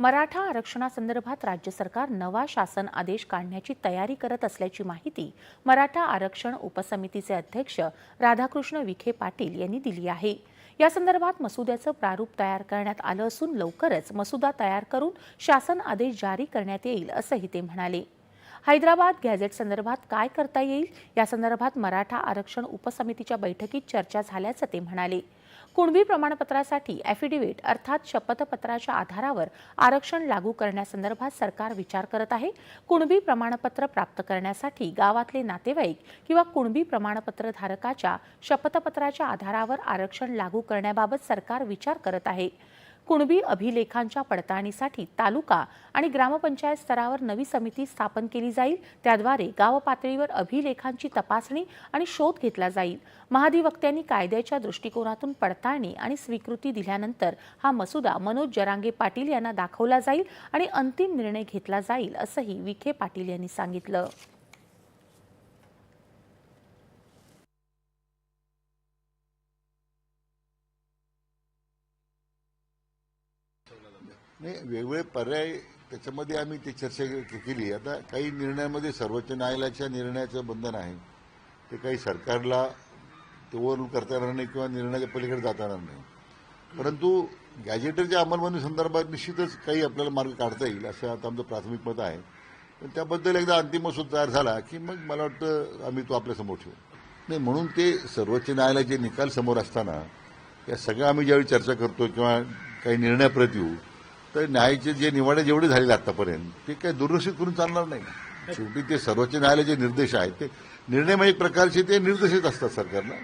मराठा आरक्षणासंदर्भात राज्य सरकार नवा शासन आदेश काढण्याची तयारी करत असल्याची माहिती मराठा आरक्षण उपसमितीचे अध्यक्ष राधाकृष्ण विखे पाटील यांनी दिली आहे. या संदर्भात मसुद्याचं प्रारूप तयार करण्यात आलं असून लवकरच मसुदा तयार करून शासन आदेश जारी करण्यात येईल असंही ते म्हणाले. हैदराबाद गॅझेट संदर्भात काय करता येईल? या संदर्भात मराठा आरक्षण उपसमितीच्या बैठकीत चर्चा झाल्याचं ते म्हणाले. कुणबी प्रमाणपत्रासाठी ॲफिडेव्हिट अर्थात शपथपत्राच्या आधारावर आरक्षण लागू करण्यासंदर्भात सरकार विचार करत आहे. कुणबी प्रमाणपत्र प्राप्त करण्यासाठी गावातले नातेवाईक किंवा कुणबी प्रमाणपत्र धारकाच्या शपथपत्राच्या आधारावर आरक्षण लागू करण्याबाबत सरकार विचार करत आहे. कुणबी अभिलेखांच्या पडताळणीसाठी तालुका आणि ग्रामपंचायत स्तरावर नवी समिती स्थापन केली जाईल. त्याद्वारे गाव पातळीवर अभिलेखांची तपासणी आणि शोध घेतला जाईल. महाधिवक्त्यांनी कायद्याच्या दृष्टिकोनातून पडताळणी आणि स्वीकृती दिल्यानंतर हा मसुदा मनोज जरांगे पाटील यांना दाखवला जाईल आणि अंतिम निर्णय घेतला जाईल असंही विखे पाटील यांनी सांगितलं. नाही वेगवेगळे पर्याय त्याच्यामध्ये आम्ही ती चर्चा के- केली. आता काही निर्णयामध्ये सर्वोच्च न्यायालयाच्या निर्णयाचं बंधन आहे. ते काही सरकारला ते ओव्हररूल करता येणार नाही किंवा निर्णयाच्या पलीकडे जाता येणार नाही. परंतु गॅजेटरच्या अंमलबजावणी संदर्भात निश्चितच काही आपल्याला मार्ग काढता येईल असं आता आमचं प्राथमिक मत आहे. पण त्याबद्दल एकदा अंतिम मसूद तयार झाला की मग मला वाटतं आम्ही तो आपल्यासमोर ठेवू. नाही म्हणून ते सर्वोच्च न्यायालयाचे निकाल समोर असताना या सगळ्या आम्ही ज्यावेळी चर्चा करतो किंवा काही निर्णयाप्रत येऊ तर न्यायाचे जे निवाडे जेवढे झालेले आतापर्यंत ते काही दुर्लक्षित करून चालणार नाही. शेवटी ते सर्वोच्च न्यायालयाचे निर्देश आहेत. ते निर्णय म्हणजे प्रकारचे ते निर्देशित असतात सरकारला